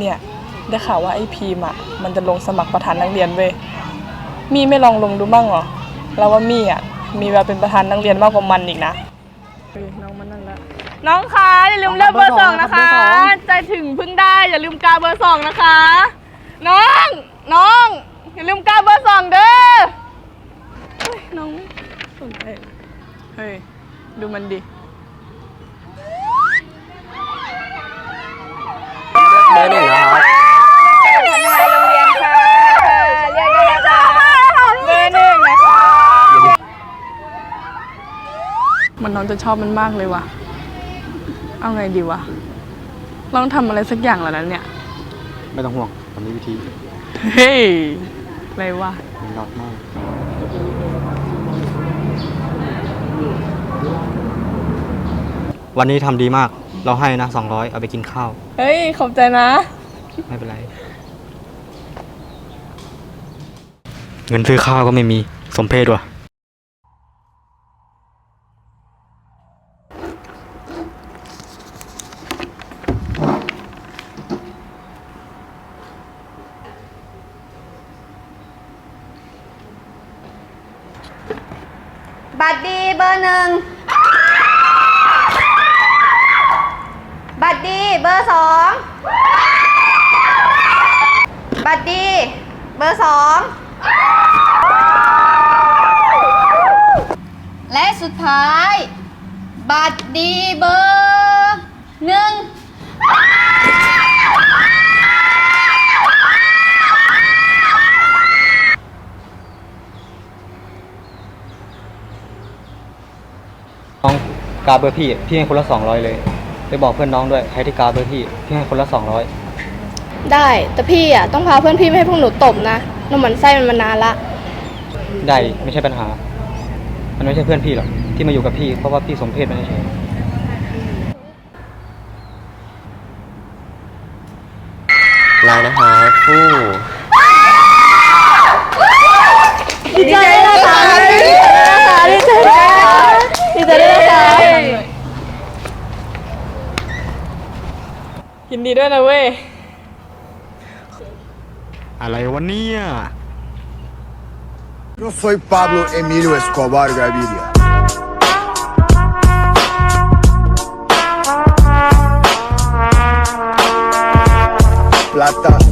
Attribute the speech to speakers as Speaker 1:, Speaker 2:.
Speaker 1: เนี่ยได้ข่าวว่าไอ้พีมอะมันจะลงสมัครประธานนักเรียนเว้ยมีไม่ลองลงดูบ้างเหรอเราว่ามีอะมีแววเป็นประธานนักเรียนมากกว่ามันอีกนะน้องมานั่งละน้องคะอย่าลืมเลือกเบอร์สองนะคะ ใจถึงพึ่งได้อย่าลืมกาเบอร์สองนะคะ น้องน้อง อย่าลืมกาเบอร์สองเด้อเฮ้ยน้องไม่สนใจเลยเฮ้ยดูมันดิ มันน้องจะชอบมันมากเลยว่ะ เอาไงดีวะ ลองทำอะไรสักอย่างแล้วนะเนี่ย
Speaker 2: ไม่ต้องห่วงผมมีวิธี
Speaker 1: เฮ้ยอะไรวะ
Speaker 2: มันรอดมาก วันนี้ทำดีมาก เราให้นะ 200 เอาไปกินข้าว
Speaker 1: เฮ้ย ขอบใจนะ
Speaker 2: ไม่เป็นไร เงินซื้อข้าวก็ไม่มี สมเพศว่ะ
Speaker 3: บัตรดีเบอร์หนึ่ง บัตรดีเบอร์สอง บัตรดีเบอร์สอง และสุดท้าย บัตรดีเบอร์หนึ่ง
Speaker 2: น้อง กาเบอร์พี่พี่ให้คนละ200เลยไปบอกเพื่อนน้องด้วยใครที่กาเบอร์พี่พี่ให้คนละ200
Speaker 4: ได้แต่พี่อะต้องพาเพื่อนพี่ไม่ให้พวกหนูตบนะหนูหมันไส้มันมานานละ
Speaker 2: ได้ดิไม่ใช่ปัญหา มันไม่ใช่เพื่อนพี่หรอกที่มาอยู่กับพี่เพราะว่าพี่สมเพศมันเฉยๆ
Speaker 5: เรานะคะคู่
Speaker 1: ดีด้วยนะเว้ย
Speaker 2: อะไรวะเนี่ย
Speaker 6: Yo soy Pablo Emilio Escobar Gaviria. Plata